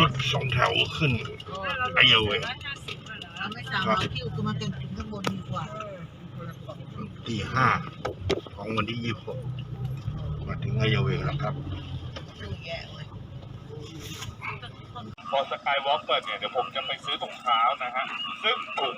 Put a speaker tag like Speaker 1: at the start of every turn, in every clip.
Speaker 1: รถสองแถวขึ้นไอเยาเวง
Speaker 2: ไม่สามารถที่อุตมาเป็นถึงข้างบนดีกว่า
Speaker 1: ที่ห้าของวันที่ยี่สิบหกมาถึงไอเยาเวงแล้วครับ
Speaker 2: แย่เลย
Speaker 3: พอสกายวอล์กเปิดเนี่ยเดี๋ยวผมจะไปซื้อถุงเท้านะฮะซึ่งถุง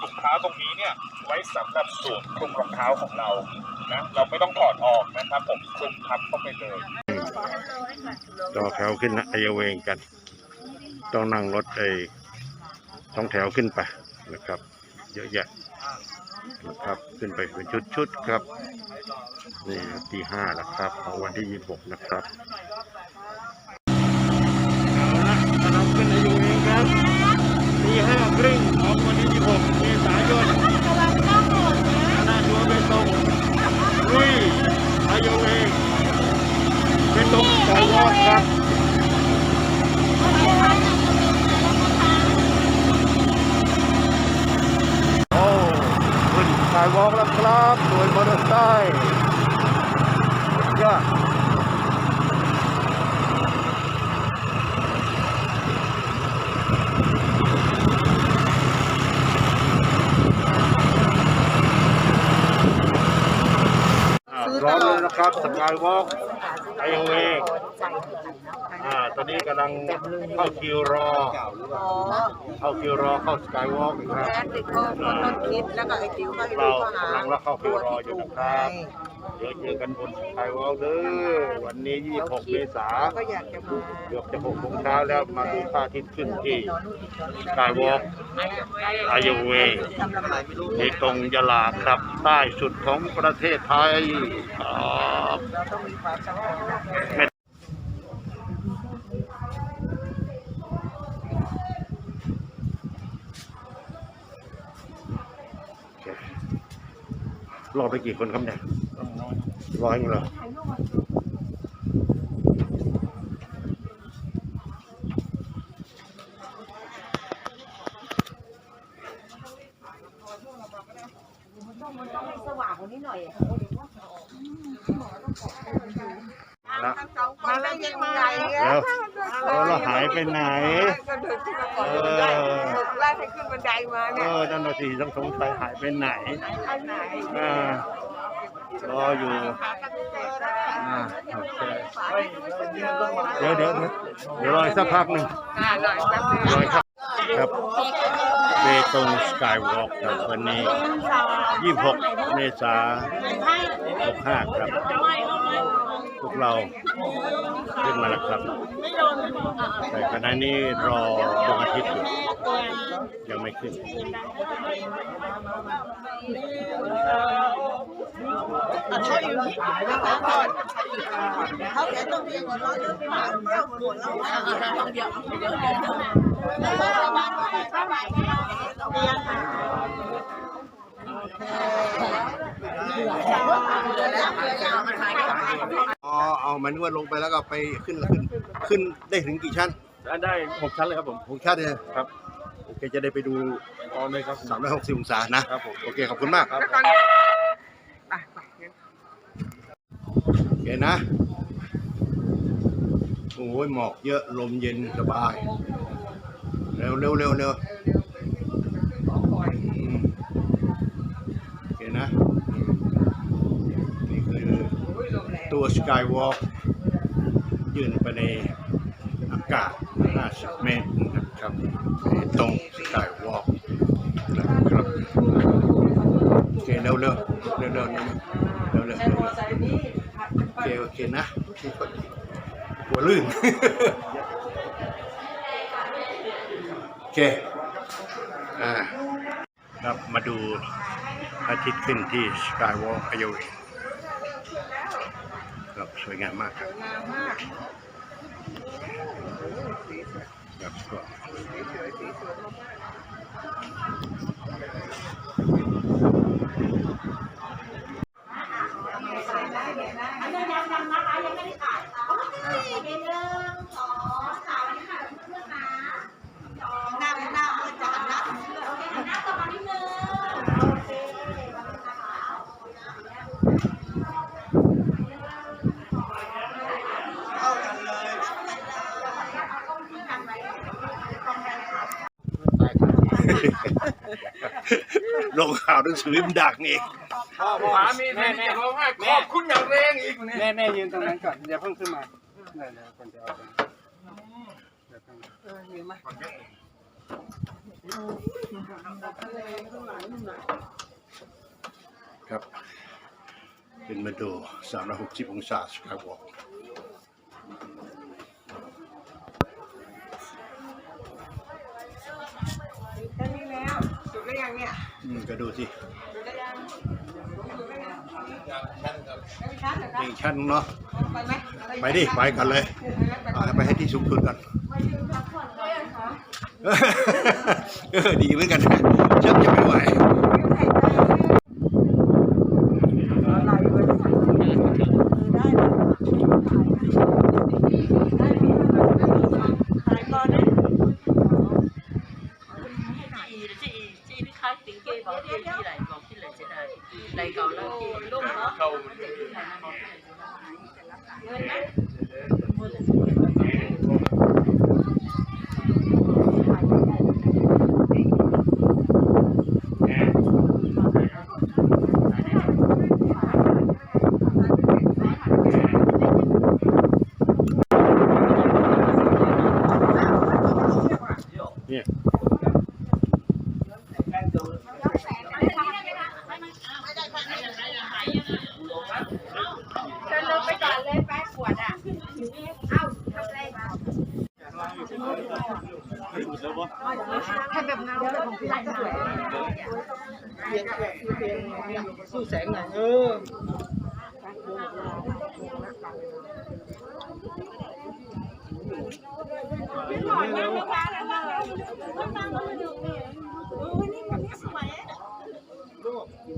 Speaker 3: ถุงเท้าตรงนี้เนี่ยไว้สำหรับสวมคลุมรองเท้าของเรานะเราไม่ต้องถอดออกนะครับผมคลุมทับเข้าไปเลย
Speaker 1: ต่อแถวขึ้นไอเยาเวงกัน ต้องนั่งรถไอสองแถวขึ้นไปนะครับ เยอะแยะนะครับขึ้นไปเป็นชุดๆครับนี่ที่ห้าแล้วครับของวันที่ยี่สิบหกนะครับเอาละเราขึ้นไอเยาเวงครับที่ห้าครึ่งของวันที่ยี่สิบหกเมษายนหน้าตัวเป็นตรงลุยไอเยาเวงเป็นตรงสายวอดครับ โอ้ขึ้นสา ยวอล์กแล้วครับโดยมอเตอร์ไซค์ยอดพร้อมเลยนะครับสกายวอล์กไอโอเองอ่าตอนนี้กำ ลังเข้าคิวรอ
Speaker 2: อ๋อ
Speaker 1: เข้าคิวรอเข้าสกายวอล์กครับ
Speaker 2: แอนติโก้ต้นคิดแล้วก็ไอ้ติ๋วก็ไอ้
Speaker 1: เรา
Speaker 2: ดูก็หากำ
Speaker 1: ลังรับเข้าคิวรออยู่นะครับ เดี๋ยวเจอกันบนสกายวอล์กเด้อวันนี้ 26 เมษา
Speaker 2: ก็อยากจะมา
Speaker 1: เกือบจะ6โมงเช้าแล้วมาดูพระอาทิตย์ขึ้นที่สกายวอล์กอายเวย์
Speaker 2: ทำลำบาก
Speaker 1: ที่ตรงยะลาครับ ใต้สุดของประเทศไทยครับ
Speaker 2: เราต้องมีความสำคัญ
Speaker 1: โอ รอไปกี่คนครับเนี่ยร้อยเหรอแล้ว
Speaker 2: มาแล้วยังไง
Speaker 1: แล้วแล้วเราหายไปไหน
Speaker 2: ก็เดิน ขึ้นมาก่อนเลยได้สุดแรกให้ขึ้นบันไดมา
Speaker 1: เอ
Speaker 2: เนี่ย
Speaker 1: อนั่นน่ะสิต้องสงสัยหายไปไหน
Speaker 2: อันไหน
Speaker 1: อ่ารออยู่อ่าโอเคเดี๋ยวเดี๋ยวเดี๋ยวรออีกสักพักหนึ่ง
Speaker 2: อ่าหน่อยแป๊บนึง
Speaker 1: รออีกสักครับเบตงสกายวอล์กครับวันนี้ 26เมษายน65ครับ พวกเราขึ้นมาแล้วครับแต่ขณะนี้รอดวงอาทิตย์อยู่ยังไม่ขึ้น
Speaker 2: เขาอยู่ที่แล้วเขาก่อนเขาแค่ต้องเรียกว่าร้อยเรื่องผ่านเรื่องหมดแล้วเดี๋ยวเดี๋ยวเดี๋ยวแล้วก็ประมาณว่าเท่าไหร่เรียนค่ะแล้วเดี๋ยวมันหายไป
Speaker 1: อ๋อเอามันว่าลงไปแล้วก็ไปขึ้นขึ้นขึ้นได้ถึงกี่ชั้น
Speaker 3: ได้หกชั้นเลยครับผม
Speaker 1: หกชั้นเลย
Speaker 3: ครับ
Speaker 1: โอเคจะได้ไปดู
Speaker 3: ออนเลยครับ
Speaker 1: สามร้อยหกสิบองศานะ
Speaker 3: ครับผม
Speaker 1: โอเคขอบคุณมาก
Speaker 3: ครับ
Speaker 2: ไปไปงั้น
Speaker 1: โอเคนะโอ้ยหมอกเยอะลมเย็นสบาย เร็วเร็วเร็วเร็ว ตัวสกายวอล์กยื่นไปในอากาศ50เมตรนะครับตรงสกายวอล์กนะครับโอเคเร็วๆเร็วๆเร็วเร็วๆเร็วโอเคโอเคนะขี้คนหัวลื่นโอเคอ่าครับมาดูอาทิตย์ขึ้นที่สกายวอล์กไอโอเว สวยงามมากครับแบบก็สวย ลงข่าวหนังสือพิมพ์ดังเอง
Speaker 4: สามีแม่แม่ร้องไห้ขอบคุณอย่างแรงอีกแม่แม่ยืนตรงนั้นก่อนอย่าเพิ่งขึ้นมาเดี๋ยวเดี๋ยวคนจะเอาไปเดี๋ยวเพิ่ง
Speaker 1: ครับ เป็นมาดู360องศาสกายวอล์ก
Speaker 2: แค่นี้แล้วสุดแล้วยังเนี่ย
Speaker 1: อืมก็ดูสิ
Speaker 2: สุดแล้วยังสุดแล้วยังไม่ชัดเหรอครับ
Speaker 1: อีกชั้นเนาะ
Speaker 2: ไปไหม
Speaker 1: ไปดิไปกันเลยเอาไปให้ที่สูงสุดกันเออดีเหมือนกันชักจะไม่ไหว
Speaker 2: ที่ไหลกองที่ไห
Speaker 5: ลเสีดาไหลกองแล้วที่ลุ่มเนาะ
Speaker 1: เงินไหม
Speaker 4: สู้แสงหน่อยเออ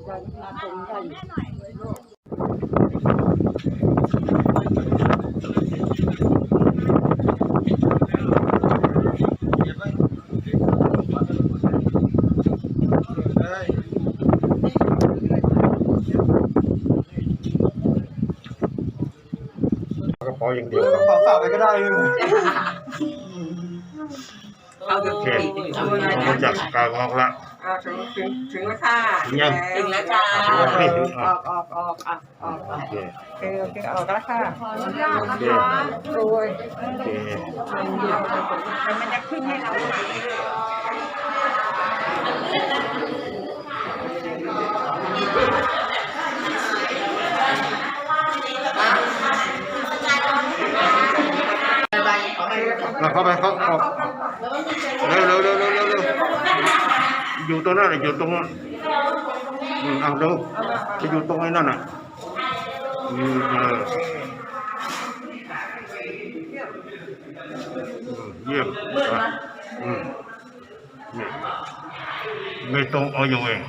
Speaker 1: กระ เป๋าอย่างเดียว
Speaker 4: ขอฝากไปก็ได้เลย
Speaker 2: เอาเดี๋ยว
Speaker 1: โอเคมาจากสกายวอล์กละ
Speaker 2: อ่าถึงถึงถึงแล้วค่ะ
Speaker 1: ถึงยัง
Speaker 2: ถึงแล้วค่ะ
Speaker 1: ออกนี่ถึงอ
Speaker 2: อ
Speaker 1: อ
Speaker 2: อกกออกออกอะออก
Speaker 1: โอเค
Speaker 2: โอเคโอเคออกแล้วค่ะขออนุญาตนะ
Speaker 1: โอเค
Speaker 2: คะโอ้ย
Speaker 1: โอเค
Speaker 2: มันจะขึ้นให้เราค่ะ
Speaker 1: มาเข้าไปเข้าเข้าเร็วเร็วเร็วเร็วเร็วเร็วอยู่ตรงนั้นน่ะอยู่ตรงนั้นอืมเอาเร็วจะอยู่ตรงไอ้นั่นน่ะอืมเออเยี่ยมอะอืมนี่ไม่ตรงเอาอยู่เอง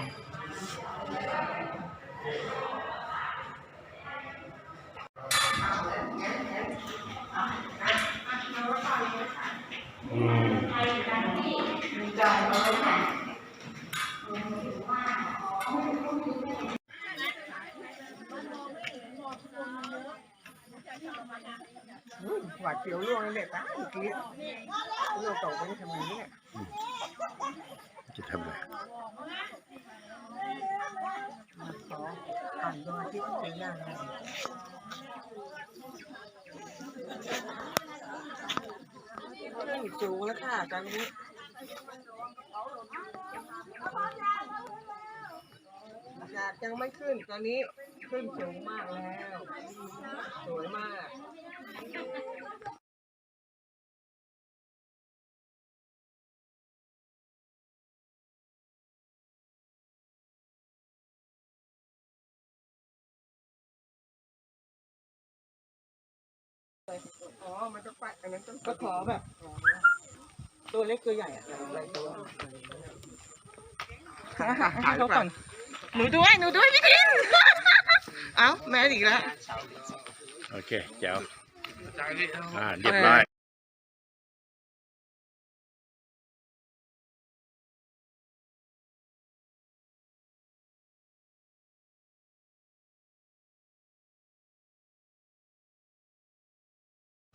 Speaker 1: อืม
Speaker 2: หวาด เสียวล่วงเลยตาเมื่อกี้ล่วงตกไปทำไมเนี่ย
Speaker 1: จะทำอะไร
Speaker 2: มาขออ่านดวงอาทิตย์ที่เป็นย่างเลยขึ้นสูงแล้วค่ะตอนนี้อากาศยังไม่ขึ้นตอนนี้ขึ้นสูงมากแล้ว สวยมาก อ๋อ มันต้องไปอันนั้นต้องก็ขอแบบ ตัวเล็กตัวใหญ่อะอะไรตัวให้เขาก่อน หนูด้วย หนูด้วยพี่ทิน เอ้า แม่อีกแล้ว
Speaker 1: โอเคเจ้า อ่าเรียบร้อย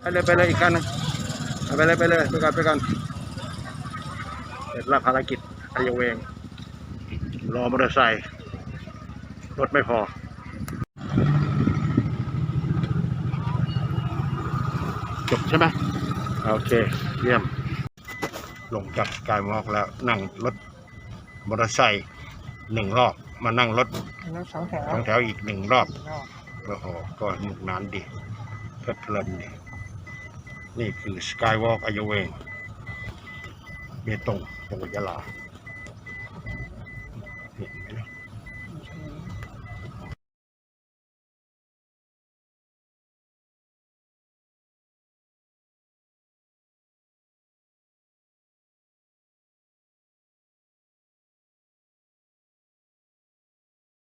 Speaker 1: ไปเลยไปเลยอีกกันหนึงเอาไปเลยไปเลยไปก่อนไปก่อนเสร็จละภารกิจอายเวงรอมอเตอร์ไซค์รถไม่พอ จบใช่ไหมโอเค เยี่ยม ลงจากสกายวอล์กแล้วนั่งรถมอเตอร์ไซค์หนึ่งรอบ มานั่งรถ
Speaker 4: นั่งสองแถว
Speaker 1: สองแถวอีกหนึ่งรอบโอ้โหก็สนุกนานดีเพลิดเพลินดีนี่คือสกายวอล์กอายเวงเบตงจังหวัดยะลา